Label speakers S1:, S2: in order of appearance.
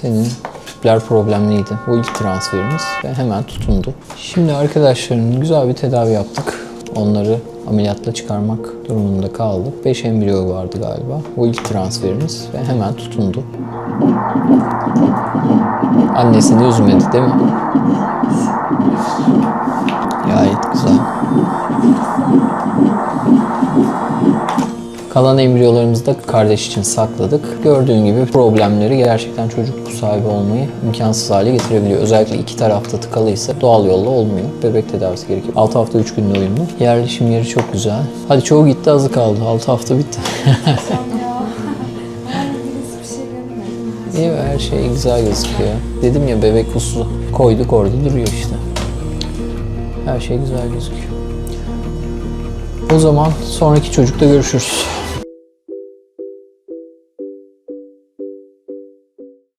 S1: Senin tüpler problemliydi. Bu ilk transferimiz ve hemen tutundu. Şimdi arkadaşların güzel bir tedavi yaptık. Onları ameliyatla çıkarmak durumunda kaldık. 5 embriyo vardı galiba. Bu ilk transferimiz ve hemen tutundu. Annesini üzmedi değil mi? Gayet güzel. Kalan embriyolarımızı da kardeş için sakladık. Gördüğün gibi problemleri gerçekten çocuk sahibi olmayı imkansız hale getirebiliyor. Özellikle iki tarafta tıkalıysa doğal yolla olmuyor. Bebek tedavisi gerekiyor. 6 hafta 3 günde uyumlu. Yerleşim yeri çok güzel. Hadi çoğu gitti azı kaldı. 6 hafta bitti. İyi her şey güzel gözüküyor. Dedim ya bebek uslu. Koyduk orada duruyor işte. Her şey güzel gözüküyor. O zaman sonraki çocukta görüşürüz.